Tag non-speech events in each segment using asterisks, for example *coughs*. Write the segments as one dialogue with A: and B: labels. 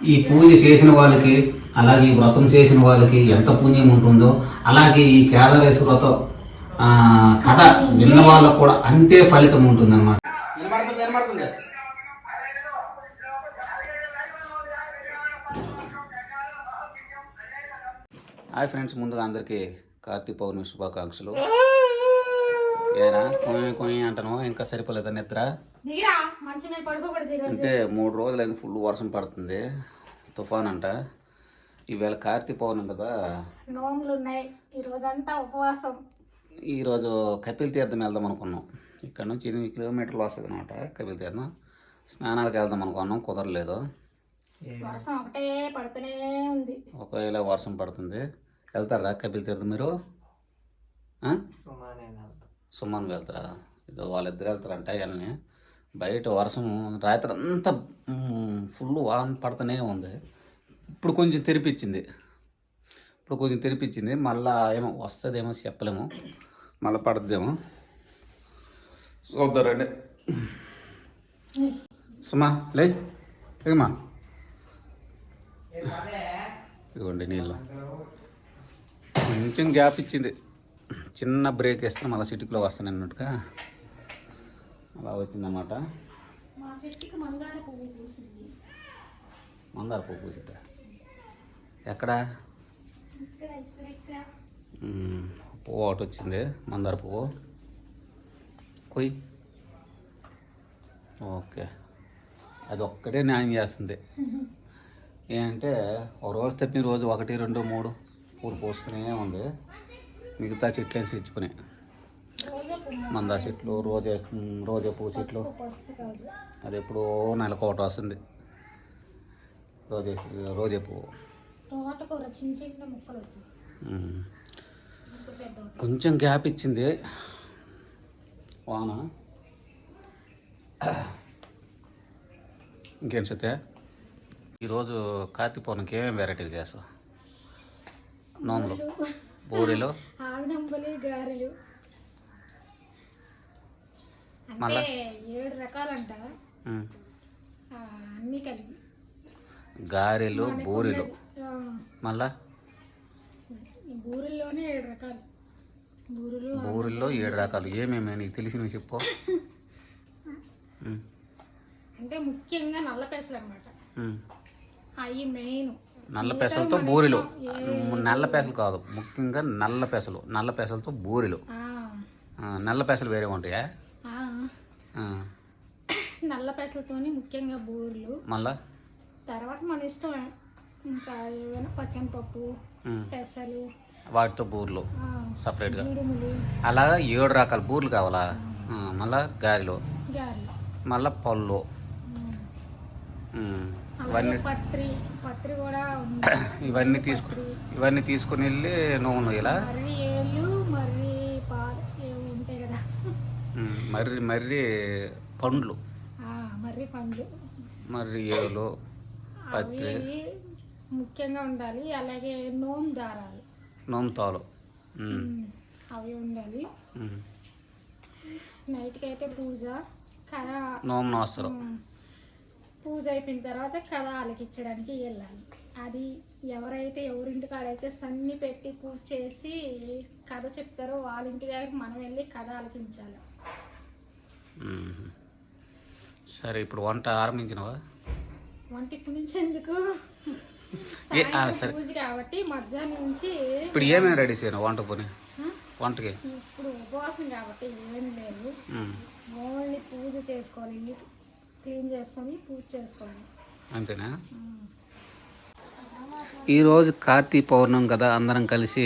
A: ఈ పూజ చేసిన వాళ్ళకి అలాగే ఈ వ్రతం చేసిన వాళ్ళకి ఎంత పుణ్యం ఉంటుందో అలాగే ఈ కేదారేశ్వర వ్రతం ఆ, కథ విన్న వాళ్ళకు కూడా అంతే ఫలితం ఉంటుంది అనమాట హాయ్ ఫ్రెండ్స్ ముందుగా అందరికీ కార్తీక పౌర్ణమి శుభాకాంక్షలు. కొయ్యి కొయ్యి అంటాను. ఇంకా సరిపోలేదా నిద్ర? అంటే మూడు రోజులైంది ఫుల్ వర్షం పడుతుంది. తుఫాన్ అంట ఈవేళ కార్తీక పౌర్ణమి కదా.
B: నోములు ఉన్నాయి ఈ రోజంతా ఉపవాసం.
A: ఈరోజు కపిల్ తీర్థం వెళ్దాం అనుకున్నాం. ఇక్కడ నుంచి ఎనిమిది కిలోమీటర్లు వస్తుంది అనమాట కపిల్ తీర్థం. స్నానాలకు వెళ్దాం అనుకున్నాం. కుదరలేదు.
B: వర్షం ఒకటే పడుతూనే ఉంది.
A: ఒకవేళ వర్షం పడుతుంది. వెళ్తారా కపిల్ తీర్థం మీరు? సుమన్ వెళ్తారా? ఇదో వాళ్ళిద్దరు వెళ్తారంట వెళ్ళని బయట వర్షం రాత్రి అంతా ఫుల్ వాన పడుతూనే ఉంది. ఇప్పుడు కొంచెం తెరిపించింది. ఇప్పుడు కొంచెం తెరిపించింది. మళ్ళా ఏమో వస్తుందేమో చెప్పలేము. మళ్ళీ పడుతుందేమో చూద్దారండి సుమా లే ఏమా ఇదిగోండి నీళ్ళు. కొంచెం గ్యాప్ ఇచ్చింది. చిన్న బ్రేక్ వేస్తే మళ్ళీ సిటీలో వస్తాను అన్నట్టుగా అలా వచ్చిందన్నమాట
B: మందార పువ్వు
A: పూసిద్దా? ఎక్కడ? పువ్వు ఒకటి వచ్చింది మందార పువ్వు. కొయ్యి ఓకే. అది ఒక్కటే న్యాయం చేస్తుంది. *laughs* ఏంటంటే ఒక రోజు తప్పిన రోజు ఒకటి రెండు మూడు పూలు పోస్తూనే ఉంది. మిగతా చెట్లు
B: రోజే పువ్వు
A: మందార చెట్లు రోజే రోజే పువ్వు చెట్లు. అది ఎప్పుడో నెలకు ఒకటి వస్తుంది రోజే రోజే పువ్వు. కొంచెం గ్యాప్ ఇచ్చింది. వాన. ఇంకేం సత్య? ఈరోజు కార్తీక పౌర్ణమికి ఏమేమి వెరైటీలు చేస్తావు? నోములు. బూరెలు.
B: ఆవిడంబలి గారెలు? అంటే ఏడు రకాలంట. అన్నీ కలిపి.
A: గారెలు బూరెలు. మళ్ళా?
B: బూరెల్లోనే ఏడు రకాలు. బూరెలు
A: బూరెల్లో ఏడు రకాలు. ఏమేమి నీకు తెలిసినవి చెప్పు.
B: అంటే ముఖ్యంగా నల్ల పెసలు అనమాట. అవి మెయిన్.
A: నల్ల పెసలతో బూరెలు. నల్ల పెసలు కాదు ముఖ్యంగా నల్ల పెసలు. నల్ల పెసలతో బూరెలు. నల్ల పెసలు వేరే ఉంటాయా?
B: నల్ల పెసలతోని ముఖ్యంగా బూరెలు.
A: మళ్ళా?
B: తర్వాత మన ఇష్టం ఇంకా ఏమైనా పచ్చనిపప్పు పెసలు.
A: వాటితో బూరెలు సపరేట్గా. అలాగా ఏడు రకాల బూరెలు కావాలా? మళ్ళా గారెలు. మళ్ళా పళ్ళు. ఇవన్నీ
B: పత్రి పత్రి కూడా *coughs*
A: ఇవన్నీ తీసుకు ఇవన్నీ తీసుకుని వెళ్ళి నువ్వు ఇలా
B: మర్రి ఏళ్ళు మర్రి ఉంటాయి కదా.
A: ఉమ్, మర్రి మర్రి పండ్లు.
B: మర్రి పండ్లు.
A: మర్రి ఏలు
B: అవి ముఖ్యంగా ఉండాలి. అలాగే నోము దారాలు.
A: నోముతాలు ఉమ్,
B: ఉమ్, అవి ఉండాలి. నైట్కి అయితే పూజ
A: నోము
B: ఉమ్, పూజ అయిపోయిన తర్వాత కథ ఆలకించడానికి వెళ్ళాలి. అది ఎవరైతే ఎవరింటి కాడైతే సన్ని పెట్టి పూజ చేసి కథ చెప్తారో వాళ్ళ ఇంటి దగ్గరికి మనం వెళ్ళి కథ ఆలకించాలి.
A: సరే ఇప్పుడు వంట ఆరంభించినవా?
B: వంట ఇప్పటి నుంచి ఎందుకు. పూజ కాబట్టి మధ్యాహ్నం నుంచి
A: ఇప్పుడు ఏమేమి రెడీ చేయను వంట పోనీ? వంటకి?
B: ఇప్పుడు ఉపవాసం కాబట్టి ఏం లేదు. ఓన్లీ పూజ చేసుకోవాలి. క్లీన్ చేసుకొని పూజ చేసుకోవాలి
A: అంతేనా. ఈరోజు కార్తీక పౌర్ణమి కదా అందరం కలిసి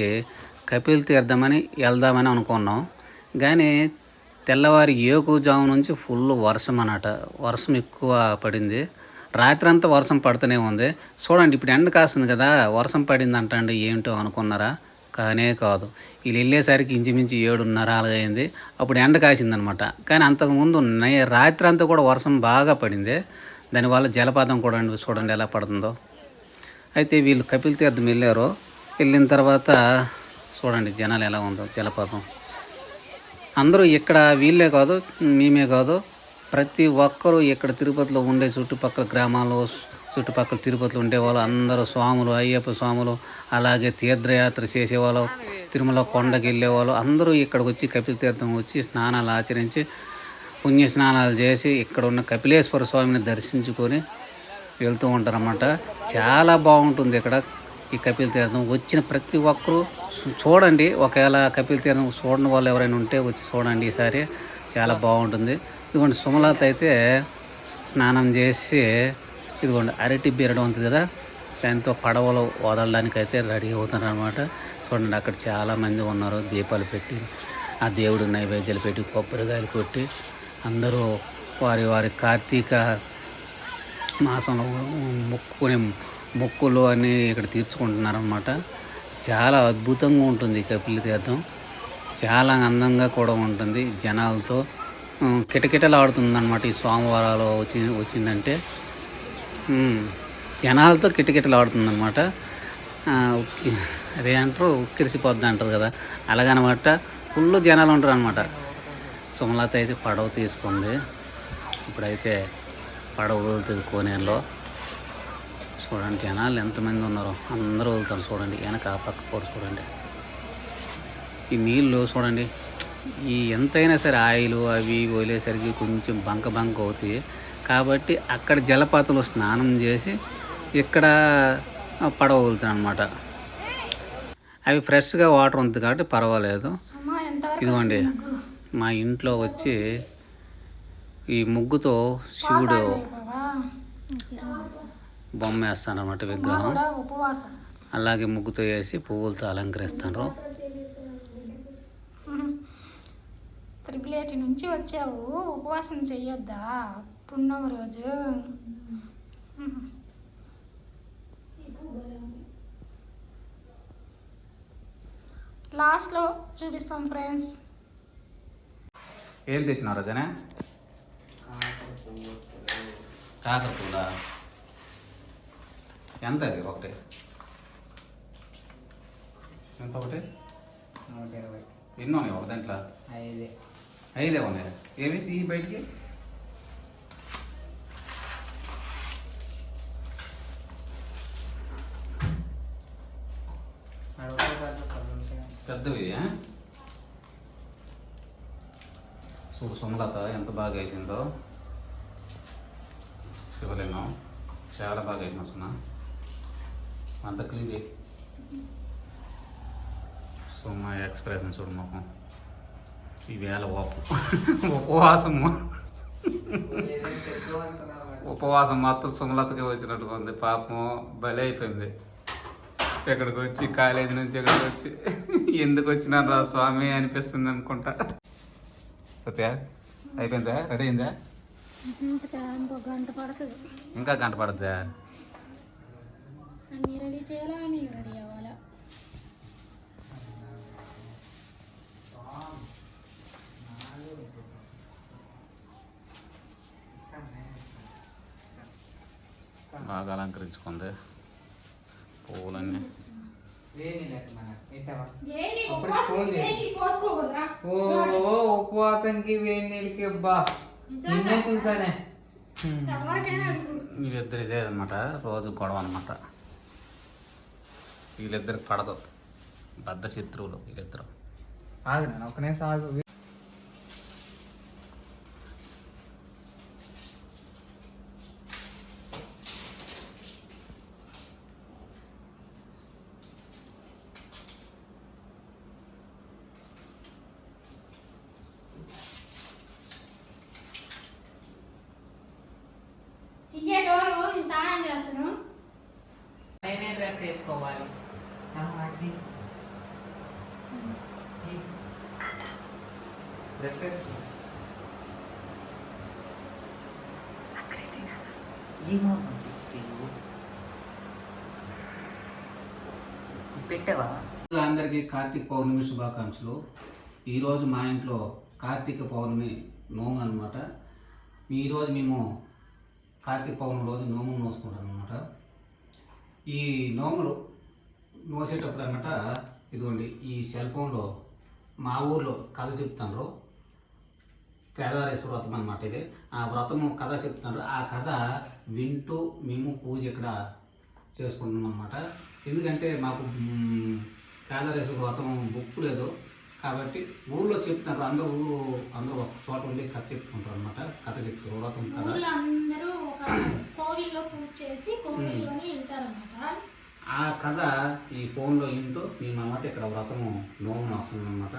A: కపిల్ తీర్థమని వెళ్దామని అనుకున్నాం. కానీ తెల్లవారి ఏకుజాము నుంచి ఫుల్ వర్షం అన్నట వర్షం ఎక్కువ పడింది. రాత్రి అంతా వర్షం పడుతూనే ఉంది. చూడండి ఇప్పుడు ఎండ కాస్తుంది కదా వర్షం పడింది అంటండి ఏంటో అనుకున్నారా? కానే కాదు. వీళ్ళు వెళ్ళేసరికి ఇంచుమించు ఏడున్నర అలాగైంది అప్పుడు ఎండ కాసిందనమాట. కానీ అంతకుముందు రాత్రి అంతా కూడా వర్షం బాగా పడింది. దానివల్ల జలపాతం కూడా చూడండి ఎలా పడుతుందో. అయితే వీళ్ళు కపిల్ తీర్థం వెళ్ళారు. వెళ్ళిన తర్వాత చూడండి జనాలు ఎలా ఉందో జలపాతం. అందరూ ఇక్కడ వీళ్ళే కాదు మేమే కాదు. ప్రతి ఒక్కరూ ఇక్కడ తిరుపతిలో ఉండే చుట్టుపక్కల గ్రామాలు చుట్టుపక్కల తిరుపతిలో ఉండేవాళ్ళు అందరూ స్వాములు అయ్యప్ప స్వాములు అలాగే తీర్థయాత్ర చేసేవాళ్ళు తిరుమల కొండకి వెళ్ళేవాళ్ళు. అందరూ ఇక్కడికి వచ్చి కపిల తీర్థం వచ్చి స్నానాలు ఆచరించి పుణ్య స్నానాలు చేసి ఇక్కడ ఉన్న కపిలేశ్వర స్వామిని దర్శించుకొని వెళ్తూ ఉంటారన్నమాట. చాలా బాగుంటుంది ఇక్కడ ఈ కపిల తీర్థం. వచ్చిన ప్రతి ఒక్కరూ చూడండి. ఒకవేళ కపిల తీర్థం చూడని వాళ్ళు ఎవరైనా ఉంటే వచ్చి చూడండి ఈసారి. చాలా బాగుంటుంది. ఇదిగోండి సుమలత అయితే స్నానం చేసి ఇదిగోండి అరటి బీరడం ఉంటుంది కదా దాంతో పడవలు వదలడానికి అయితే రెడీ అవుతున్నారు అనమాట చూడండి అక్కడ చాలామంది ఉన్నారు దీపాలు పెట్టి ఆ దేవుడు నైవేద్యాలు పెట్టి కొబ్బరికాయలు కొట్టి అందరూ వారి వారి కార్తీక మాసంలో మొక్కుకునే మొక్కులు అన్నీ ఇక్కడ తీర్చుకుంటున్నారనమాట చాలా అద్భుతంగా ఉంటుంది కపిల తీర్థం. చాలా అందంగా కూడా ఉంటుంది జనాలతో. ఉమ్, ఈ సోమవారాలు వచ్చి వచ్చిందంటే. జనాలతో కిటకిటలాడుతుంది అనమాట అదే అంటారు ఉక్కిరిసిపోద్ది అంటారు కదా. అలాగనమాట ఫుల్ జనాలు ఉంటారు అనమాట సుమలత అయితే పడవ తీసుకుంది. ఇప్పుడైతే పడవ వదులుతుంది కోనేరులో. చూడండి జనాలు ఎంతమంది ఉన్నారో. అందరూ వదులుతారు చూడండి. వెనక ఆ పక్క కూడా చూడండి. ఈ నీళ్ళు చూడండి. ఈ ఎంతైనా సరే ఆయిలు అవి వదిలేసరికి కొంచెం బంక బంక అవుతాయి. కాబట్టి అక్కడ జలపాతంలో స్నానం చేసి ఇక్కడ పడవ వదులుతాను అనమాట అవి ఫ్రెష్గా వాటర్ ఉంది కాబట్టి పర్వాలేదు. ఇదిగోండి మా ఇంట్లో వచ్చి ఈ ముగ్గుతో శివుడు బొమ్మ వేస్తాను అనమాట విగ్రహం. అలాగే ముగ్గుతో వేసి పువ్వులతో అలంకరిస్తాను.
B: త్రిపులేటి నుంచి వచ్చావు. ఉపవాసం చెయ్యొద్దా? పున్నమ రోజు. లాస్ట్లో చూపిస్తాం ఫ్రెండ్స్
A: ఏం తెచ్చినారు అదేనా కాకర పూల ఎంత అది ఒకటి? ఎంత ఒకటి?
C: నూట ఇరవై.
A: ఎన్ని ఉన్నాయి ఒక దాంట్లో?
C: ఐదే.
A: ఐదే ఉన్నాయి. ఏవి? తీ బయటికి
C: అరవై దాంట్లో పది ఉంటాయి
A: పెద్దవి ఆ? చూడు సుమలత ఎంత బాగా వేసిందో. శివలింగం చాలా బాగా వేసిన సుమ అంత క్లీన్ చేయి. సుమ ఎక్స్ప్రెషన్ చూడు ముఖం ఈవేళ ఉప ఉపవాసము. ఉపవాసం మొత్తం సుమలతకి వచ్చినట్టుగా ఉంది. పాపం బలి అయిపోయింది. ఇక్కడికి వచ్చి కాలేజీ నుంచి ఇక్కడికి వచ్చి ఎందుకు వచ్చినా రా స్వామి అనిపిస్తుంది అనుకుంటా. సత్య అయిపోయిందా రెడీ అయిందా
B: ఇంకా చాలా ఇంకో గంట పడుతుంది
A: ఇంకా గంట పడుద్దా
B: అన్నీ రెడీ చేయాలా నేను రెడీ అవ్వాలా
A: బాగా అలంకరించుకుంది పువ్వులన్నీ
C: ఉపవాసానికి వేడి నీళ్ళకి అబ్బా. నిన్నే చూసానే
A: వీళ్ళిద్దరు ఇదే అనమాట రోజు గొడవ అనమాట వీళ్ళిద్దరికి పడదు. బద్ద శత్రువులు వీళ్ళిద్దరు.
C: ఆగు నాన్న ఒకనే సాగు డ్రెస్ అది ఏమో పెట్టావా?
A: అందరికీ కార్తీక పౌర్ణమి శుభాకాంక్షలు. ఈరోజు మా ఇంట్లో కార్తీక పౌర్ణమి నోము అనమాట ఈరోజు మేము కార్తీక పౌర్ణమి రోజు నోము నోసుకుంటాం అనమాట ఈ నోములు నోసేటప్పుడు అనమాట ఇదిగోండి ఈ సెల్ ఫోన్లో మా ఊర్లో కథ చెప్తాను కేదారేశ్వర వ్రతం అనమాట ఇది. ఆ వ్రతము కథ చెప్తున్నారు ఆ కథ వింటూ మేము పూజ ఇక్కడ చేసుకుంటున్నాం అనమాట ఎందుకంటే మాకు మ్, కేదారేశ్వర వ్రతం బుక్ లేదు. కాబట్టి ఊళ్ళో చెప్తున్నారు అందరూ ఊరు అందరూ ఒక చోట ఉండి కథ చెప్పుకుంటారు అనమాట కథ చెప్తారు వ్రతం కథ
B: ఊళ్ళో అందరూ ఒక కోవిల్లో పూజ చేసి కోవిల్లోనే వింటారన్నమాట
A: ఆ కథ ఈ ఫోన్లో వింటూ మేము అన్నమాట ఇక్కడ వ్రతము నోమున వస్తుంది అనమాట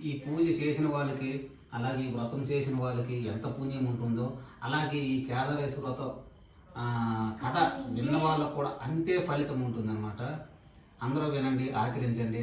A: ఈ పూజ చేసిన వాళ్ళకి అలాగే ఈ వ్రతం చేసిన వాళ్ళకి ఎంత పుణ్యం ఉంటుందో అలాగే ఈ కేదారేశ్వర వ్రతం ఆ, కథ విన్న వాళ్ళకు కూడా అంతే ఫలితం ఉంటుందన్నమాట. అందరూ వినండి ఆచరించండి.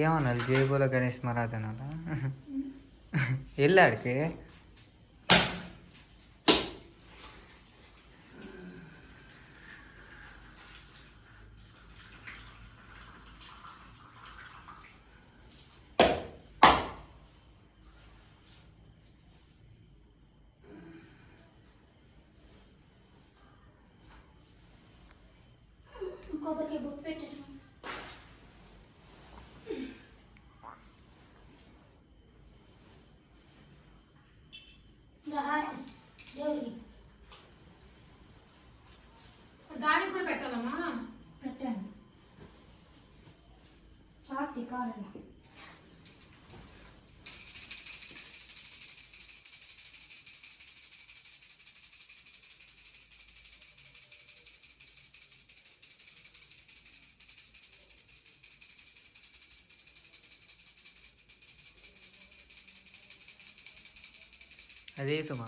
C: ఏమన్నారు జయబోల గణేష్ మహారాజ్ అనాలా వెళ్ళాడికి
B: ఇంకొకరికి బుక్ పెట్టేసాం
C: అదే సుమా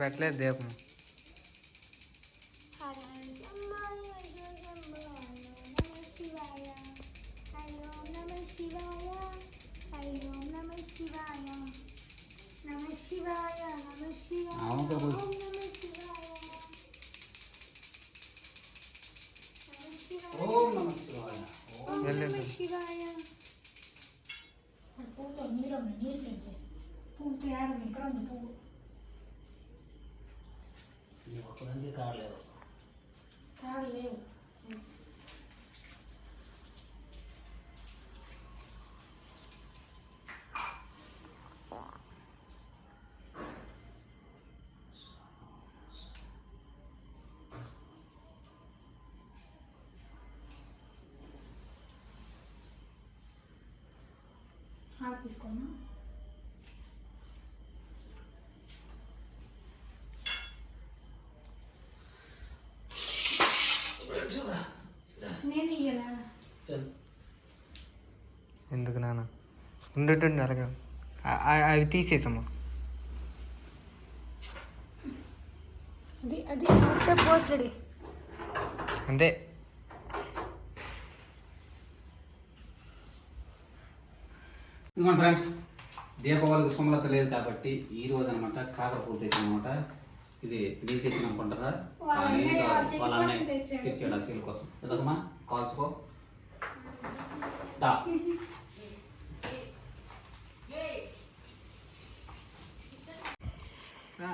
C: పెట్టలేదు దీపం
A: అవును ప్రభు. ఓం నమ శివాయ
C: వెళ్ళలేదు
B: పూతో నీరు ఉంది నీరు చెంచే పూతో ఏడుంది ఇక్కడ ఉంది తీసుకోనా నేను ఇయ్యలా
C: ఎందుకు నాన్న? ఉండుంటుండి అలాగే అవి తీసేసమ్మా.
B: అది అది అంటే పోచడి
C: అంతే.
A: ఇంకా ఫ్రెండ్స్ దీపావళికి సుమలత లేదు కాబట్టి ఈ రోజు అనమాట కాకరపూత తెచ్చాను అనమాట ఇది నీ తెచ్చిన అనుకుంటారా కానీ వాళ్ళ అన్నయ్య
B: తెచ్చాడు.
A: ఆ సీల్ కోసం. కాల్చుకో దా. దా,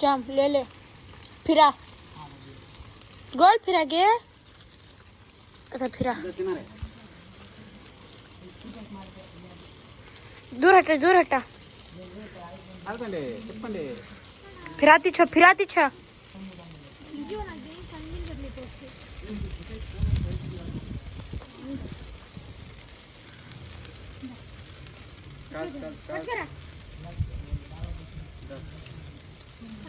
D: जाम ले ले। फिरा। गोल फिरा गे। अच्छा फिरा। दूर हटा दूर हटा। फिराती छो फिराती छ।
A: कर कर कर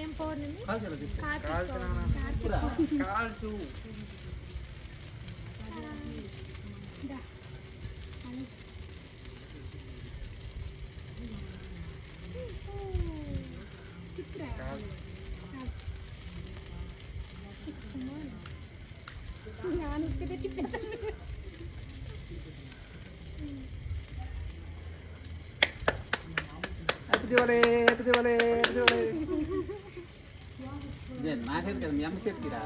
B: ఏం పౌర్ణమి
A: కాల్చురా తిప్పు
B: కార్తీక
A: తిప్పురా
C: కాల్చు
B: ഞാൻ ഉപ്പിട്ട്
A: happy Diwali happy Diwali happy Diwali ఇదే నా చేతి కదా మీ అమ్మ చేతికి రా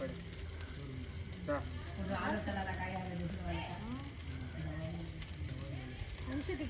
C: పడి
B: మంచిది